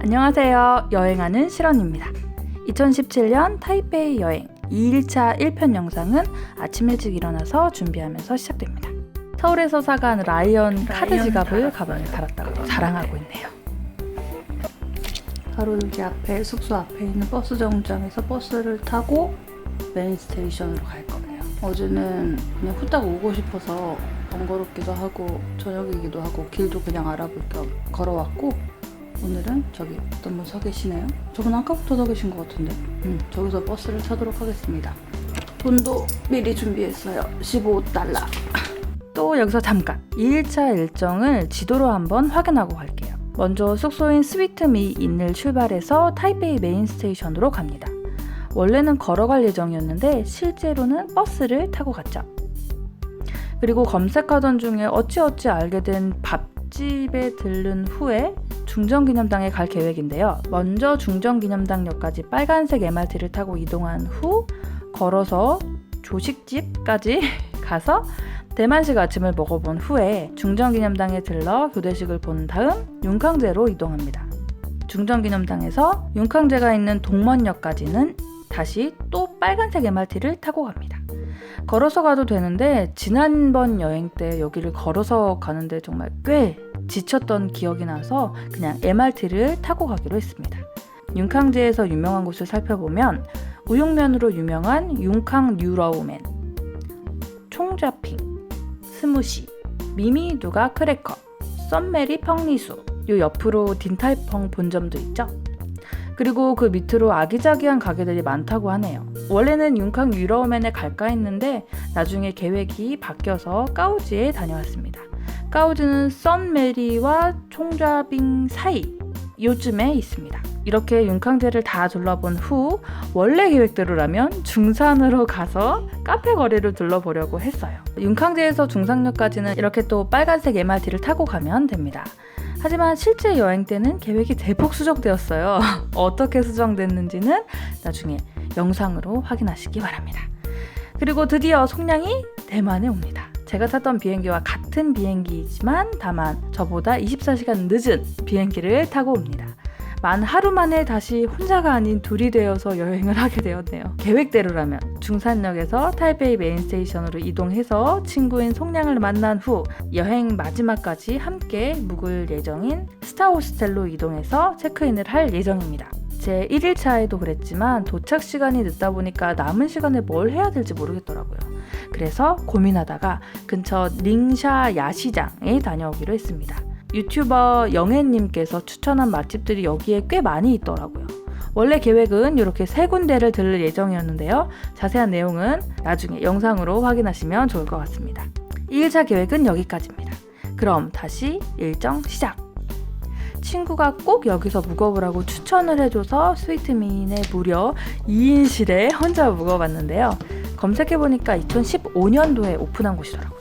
안녕하세요. 여행하는 실언입니다. 2017년 타이베이 여행 2일차 1편 영상은 아침 일찍 일어나서 준비하면서 시작됩니다. 서울에서 사간 라이언 카드 지갑을 가방에 달았다고 자랑하고 있네요. 바로 여기 앞에 숙소 앞에 있는 버스 정류장에서 버스를 타고 메인 스테이션으로 갈 거예요. 어제는 그냥 후딱 오고 싶어서 번거롭기도 하고 저녁이기도 하고 길도 그냥 알아볼 겸 걸어왔고 오늘은 저기 어떤 분 서 계시네요. 저분 아까부터 서 계신 것 같은데. 음, 저기서 버스를 타도록 하겠습니다. 돈도 미리 준비했어요. 15달러. 또 여기서 잠깐 2일차 일정을 지도로 한번 확인하고 갈게요. 먼저 숙소인 스위트미 인을 출발해서 타이베이 메인 스테이션으로 갑니다. 원래는 걸어갈 예정이었는데 실제로는 버스를 타고 갔죠. 그리고 검색하던 중에 어찌어찌 알게 된 밥집에 들른 후에 중정기념당에 갈 계획인데요. 먼저 중정기념당역까지 빨간색 MRT를 타고 이동한 후 걸어서 조식집까지 가서 대만식 아침을 먹어본 후에 중정기념당에 들러 교대식을 본 다음 윤캉제로 이동합니다. 중정기념당에서 윤캉제가 있는 동먼역까지는 다시 또 빨간색 MRT를 타고 갑니다. 걸어서 가도 되는데 지난번 여행 때 여기를 걸어서 가는데 정말 꽤 지쳤던 기억이 나서 그냥 MRT를 타고 가기로 했습니다. 윤캉제에서 유명한 곳을 살펴보면 우육면으로 유명한 윤캉 뉴러우맨, 총자핑, 스무시, 미미 누가 크래커, 썸메리 펑리수, 요 옆으로 딘탈펑 본점도 있죠. 그리고 그 밑으로 아기자기한 가게들이 많다고 하네요. 원래는 윤캉 유러우맨에 갈까 했는데 나중에 계획이 바뀌어서 까우지에 다녀왔습니다. 까우즈는 썬메리와 총좌빙 사이 요즘에 있습니다. 이렇게 윤캉제를 다 둘러본 후 원래 계획대로라면 중산으로 가서 카페 거리를 둘러보려고 했어요. 윤캉제에서 중산역까지는 이렇게 또 빨간색 MRT를 타고 가면 됩니다. 하지만 실제 여행 때는 계획이 대폭 수정되었어요. 어떻게 수정됐는지는 나중에 영상으로 확인하시기 바랍니다. 그리고 드디어 속량이 대만에 옵니다. 제가 탔던 비행기와 같은 비행기이지만 다만 저보다 24시간 늦은 비행기를 타고 옵니다. 만 하루 만에 다시 혼자가 아닌 둘이 되어서 여행을 하게 되었네요. 계획대로라면 중산역에서 타이베이 메인 스테이션으로 이동해서 친구인 송량을 만난 후 여행 마지막까지 함께 묵을 예정인 스타 호스텔로 이동해서 체크인을 할 예정입니다. 제 1일차에도 그랬지만 도착 시간이 늦다 보니까 남은 시간에 뭘 해야 될지 모르겠더라고요. 그래서 고민하다가 근처 링샤 야시장에 다녀오기로 했습니다. 유튜버 영애님께서 추천한 맛집들이 여기에 꽤 많이 있더라고요. 원래 계획은 이렇게 세 군데를 들를 예정이었는데요. 자세한 내용은 나중에 영상으로 확인하시면 좋을 것 같습니다. 2일차 계획은 여기까지입니다. 그럼 다시 일정 시작! 친구가 꼭 여기서 묵어보라고 추천을 해줘서 스위트민에 무려 2인실에 혼자 묵어봤는데요. 검색해보니까 2015년도에 오픈한 곳이더라고요.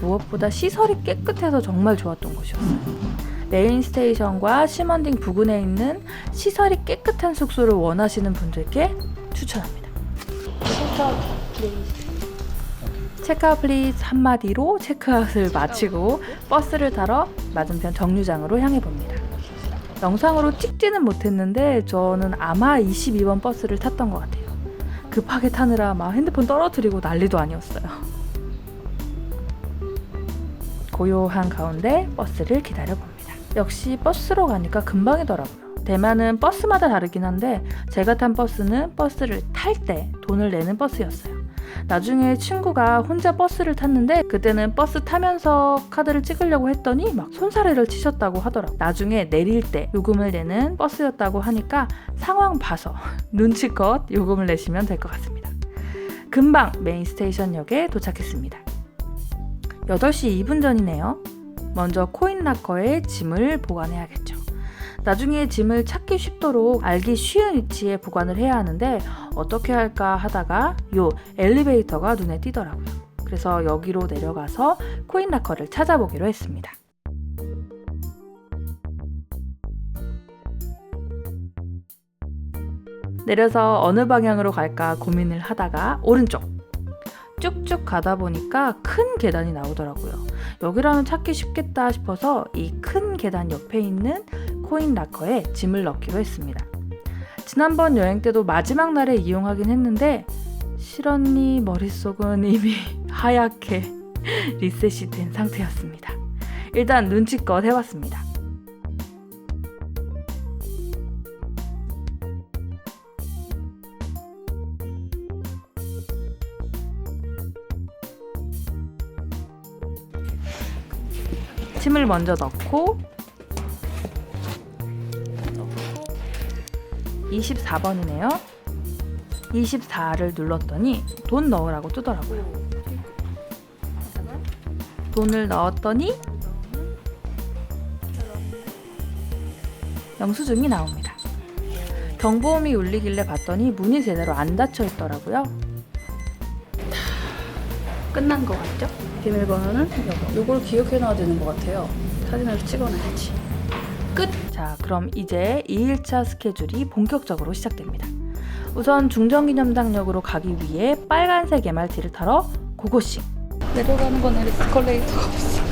무엇보다 시설이 깨끗해서 정말 좋았던 곳이었어요. 메인 스테이션과 시먼딩 부근에 있는 시설이 깨끗한 숙소를 원하시는 분들께 추천합니다. 체크아웃 플리즈. 한마디로 체크아웃을 마치고 버스를 타러 맞은편 정류장으로 향해 봅니다. 영상으로 찍지는 못했는데 저는 아마 22번 버스를 탔던 것 같아요. 급하게 타느라 막 핸드폰 떨어뜨리고 난리도 아니었어요. 고요한 가운데 버스를 기다려봅니다. 역시 버스로 가니까 금방이더라고요. 대만은 버스마다 다르긴 한데 제가 탄 버스는 버스를 탈 때 돈을 내는 버스였어요. 나중에 친구가 혼자 버스를 탔는데 그때는 버스 타면서 카드를 찍으려고 했더니 막 손사래를 치셨다고 하더라고요. 나중에 내릴 때 요금을 내는 버스였다고 하니까 상황 봐서 눈치껏 요금을 내시면 될 것 같습니다. 금방 메인 스테이션역에 도착했습니다. 8시 2분 전이네요. 먼저 코인라커에 짐을 보관해야겠죠. 나중에 짐을 찾기 쉽도록 알기 쉬운 위치에 보관을 해야 하는데 어떻게 할까 하다가 요 엘리베이터가 눈에 띄더라고요. 그래서 여기로 내려가서 코인라커를 찾아보기로 했습니다. 내려서 어느 방향으로 갈까 고민을 하다가 오른쪽 쭉쭉 가다 보니까 큰 계단이 나오더라고요. 여기라면 찾기 쉽겠다 싶어서 이 큰 계단 옆에 있는 코인 라커에 짐을 넣기로 했습니다. 지난번 여행 때도 마지막 날에 이용하긴 했는데 실언니 머릿속은 이미 하얗게 리셋이 된 상태였습니다. 일단 눈치껏 해봤습니다. 침을 먼저 넣고 24번이네요. 24를 눌렀더니 돈 넣으라고 뜨더라고요. 돈을 넣었더니 영수증이 나옵니다. 경보음이 울리길래 봤더니 문이 제대로 안 닫혀 있더라고요. 끝난 것 같죠? 비밀번호는 이거. 이걸 기억해놔야 되는 것 같아요. 사진을 찍어놔야지. 끝! 자, 그럼 이제 2일차 스케줄이 본격적으로 시작됩니다. 우선 중정기념당역으로 가기 위해 빨간색 MRT를 타러 고고싱. 내려가는 건 에스컬레이터가 없어.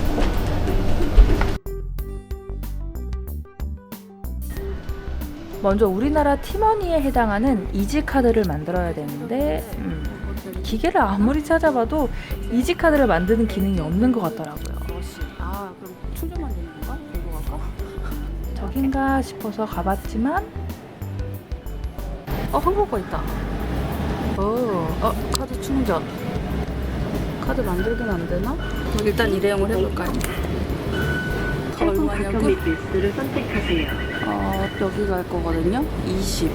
먼저 우리나라 티머니에 해당하는 이지카드를 만들어야 되는데 음, 기계를 아무리 찾아봐도 이지카드를 만드는 기능이 없는 것 같더라고요. 저긴가 싶어서 가봤지만 어, 한국어 있다. 어, 어, 카드 충전. 카드 만들긴 안 되나? 일단 일회용을 해볼까요? 얼마냐고? 및 리스트를 선택하세요. 어, 여기 갈 거거든요. 20.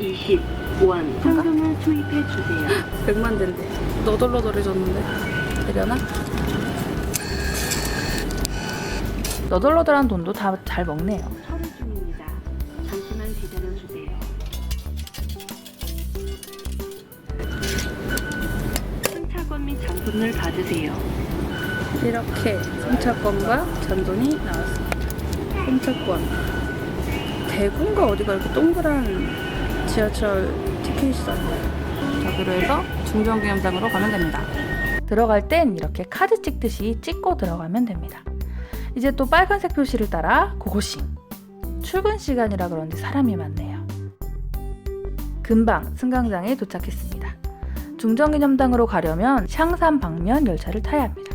20 원 현금을 투입해 주세요. 100만 된대. 너덜너덜해졌는데. 되려나? 너덜너덜한 돈도 다 잘 먹네요. 처리 중입니다. 잠시만 기다려 주세요. 승차권 및 잔돈을 받으세요. 이렇게 승차권과 잔돈이 나왔습니다. 승차권. 대구인가 어디가 이렇게 동그란 지하철 티켓이 있었나요? 자, 그래서 중정기념장으로 가면 됩니다. 들어갈 땐 이렇게 카드 찍듯이 찍고 들어가면 됩니다. 이제 또 빨간색 표시를 따라 고고싱. 출근 시간이라 그런지 사람이 많네요. 금방 승강장에 도착했습니다. 중정기념당으로 가려면 샹산 방면 열차를 타야 합니다.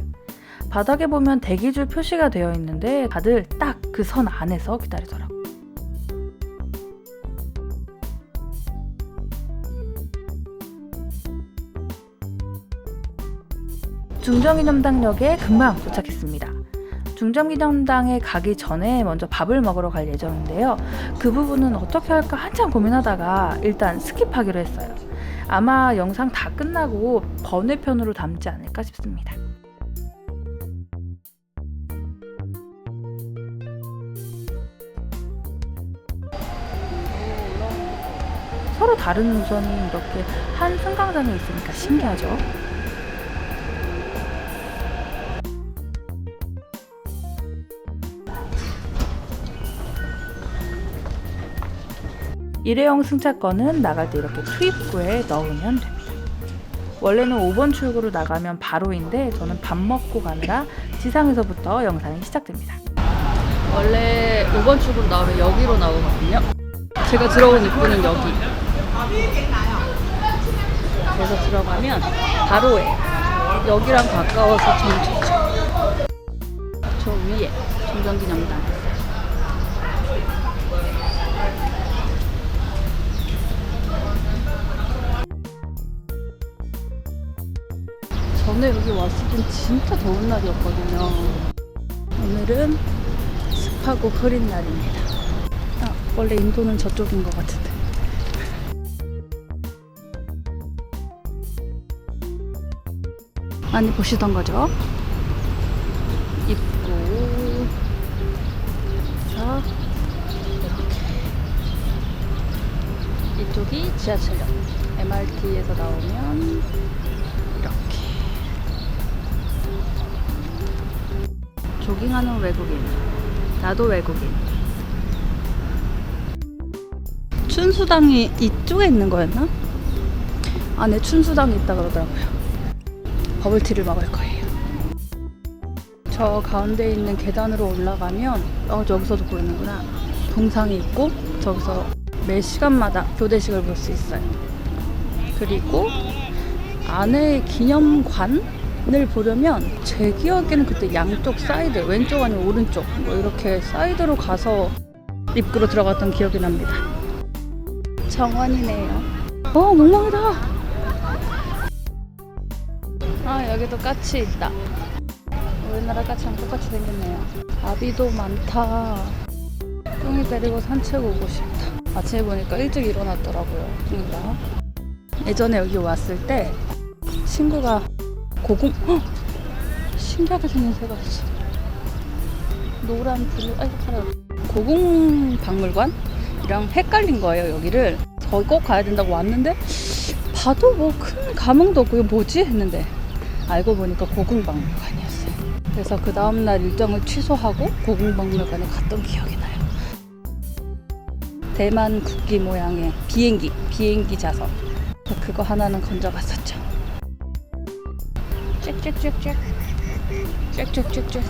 바닥에 보면 대기줄 표시가 되어 있는데 다들 딱 그 선 안에서 기다리더라고요. 중정기념당역에 금방 도착했습니다. 중정기념당에 가기 전에 먼저 밥을 먹으러 갈 예정인데요. 그 부분은 어떻게 할까 한참 고민하다가 일단 스킵하기로 했어요. 아마 영상 다 끝나고 번외편으로 담지 않을까 싶습니다. 서로 다른 노선이 이렇게 한 승강장에 있으니까 신기하죠? 일회용 승차권은 나갈 때 이렇게 투입구에 넣으면 됩니다. 원래는 5번 출구로 나가면 바로인데 저는 밥 먹고 가느라 지상에서부터 영상이 시작됩니다. 원래 5번 출구로 나오면 여기로 나오거든요. 제가 들어온 입구는 여기. 그래서 들어가면 바로에 여기랑 가까워서 참 좋죠. 저 위에 중정기념당. 전에 여기 왔을 땐 진짜 더운 날이었거든요. 오늘은 습하고 흐린 날입니다. 아, 원래 인도는 저쪽인 것 같은데. 많이 보시던 거죠? 입구. 자, 이렇게. 이쪽이 지하철역. MRT에서 나오면 조깅하는 외국인. 나도 외국인. 춘수당이 이쪽에 있는 거였나? 안에 춘수당이 있다 그러더라고요. 버블티를 먹을 거예요. 저 가운데 있는 계단으로 올라가면 어 저기서도 보이는구나 동상이 있고 저기서 매 시간마다 교대식을 볼 수 있어요. 그리고 안에 기념관 을 보려면 제 기억에는 그때 양쪽 사이드 왼쪽 아니면 오른쪽 뭐 이렇게 사이드로 가서 입구로 들어갔던 기억이 납니다. 정원이네요. 어 멍멍이다. 아 여기도 까치 있다. 우리나라 까치랑 똑같이 생겼네요. 아비도 많다. 뚱이 데리고 산책 오고 싶다. 아침에 보니까 일찍 일어났더라고요. 뚱이가. 예전에 여기 왔을 때 친구가 고궁 헉! 신기하게 생긴 새가 있어. 노란 블루 아이고 팔아. 고궁 박물관이랑 헷갈린 거예요 여기를. 거기 꼭 가야 된다고 왔는데 봐도 뭐 큰 감흥도 없고 이거 뭐지 했는데 알고 보니까 고궁 박물관이었어요. 그래서 그 다음날 일정을 취소하고 고궁 박물관에 갔던 기억이 나요. 대만 국기 모양의 비행기, 비행기. 저 그거 하나는 건져갔었죠. 짹짹짹짹. 짹짹짹짹.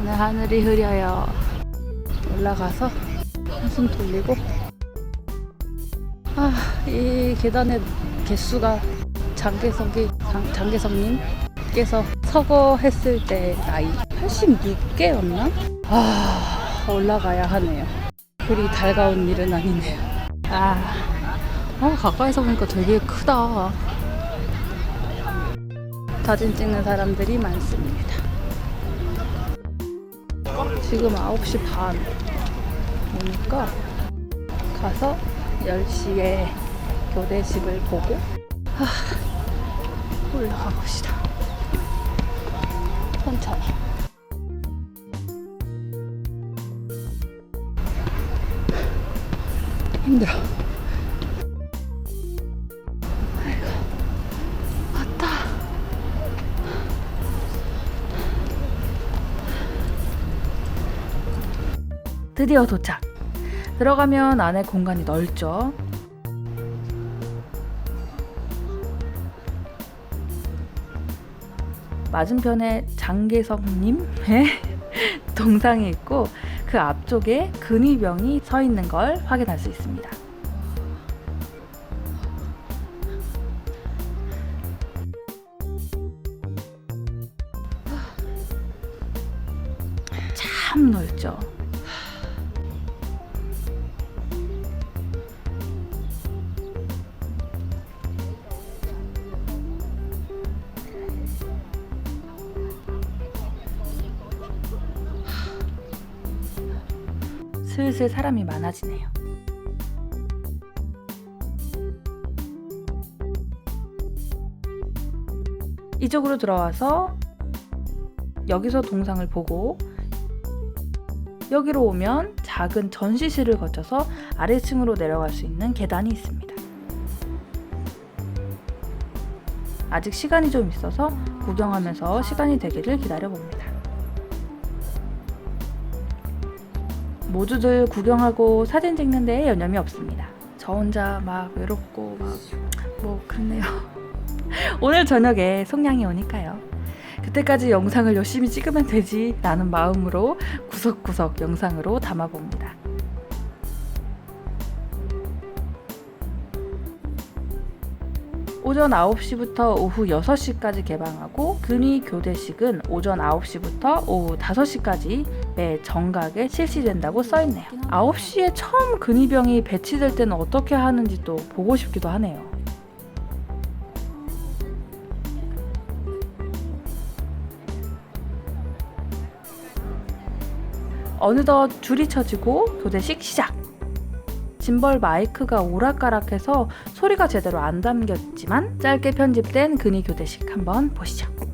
오늘 하늘이 흐려요. 올라가서 한숨 돌리고. 아, 이 계단의 개수가 장계석이 장, 장계석님께서 서거했을 때 나이 86개였나? 아 올라가야 하네요. 그리 달가운 일은 아니네요. 아, 아 가까이서 보니까 되게 크다. 사진 찍는 사람들이 많습니다. 지금 9시 반 오니까 가서 10시에 교대식을 보고 올라가 봅시다. 천천히. 힘들어. 드디어 도착. 들어가면 안에 공간이 넓죠. 맞은편에 장계석님의 동상이 있고 그 앞쪽에 근위병이 서 있는 걸 확인할 수 있습니다. 참 넓죠. 슬슬 사람이 많아지네요. 이쪽으로 들어와서 여기서 동상을 보고 여기로 오면 작은 전시실을 거쳐서 아래층으로 내려갈 수 있는 계단이 있습니다. 아직 시간이 좀 있어서 구경하면서 시간이 되기를 기다려 봅니다. 모두들 구경하고 사진 찍는 데에 여념이 없습니다. 저 혼자 막 외롭고 막 뭐 그렇네요. 오늘 저녁에 송량이 오니까요. 그때까지 영상을 열심히 찍으면 되지 라는 마음으로 구석구석 영상으로 담아봅니다. 오전 9시부터 오후 6시까지 개방하고 근위 교대식은 오전 9시부터 오후 5시까지 매 정각에 실시된다고 써있네요. 9시에 처음 근위병이 배치될 때는 어떻게 하는지 또 보고 싶기도 하네요. 어느덧 줄이 쳐지고 교대식 시작! 짐벌 마이크가 오락가락해서 소리가 제대로 안 담겼지만 짧게 편집된 근위 교대식 한번 보시죠.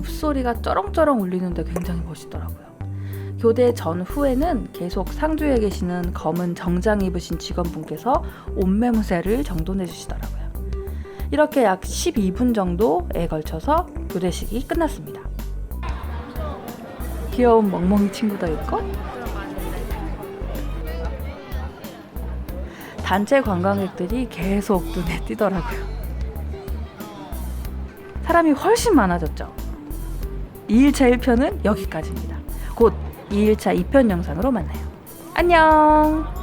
굽소리가 쩌렁쩌렁 울리는데 굉장히 멋있더라고요. 교대 전후에는 계속 상주에 계시는 검은 정장 입으신 직원분께서 옷매무새를 정돈해 주시더라고요. 이렇게 약 12분 정도에 걸쳐서 교대식이 끝났습니다. 귀여운 멍멍이 친구도 있고 단체 관광객들이 계속 눈에 띄더라고요. 사람이 훨씬 많아졌죠. 2일차 1편은 여기까지입니다. 곧 2일차 2편 영상으로 만나요. 안녕!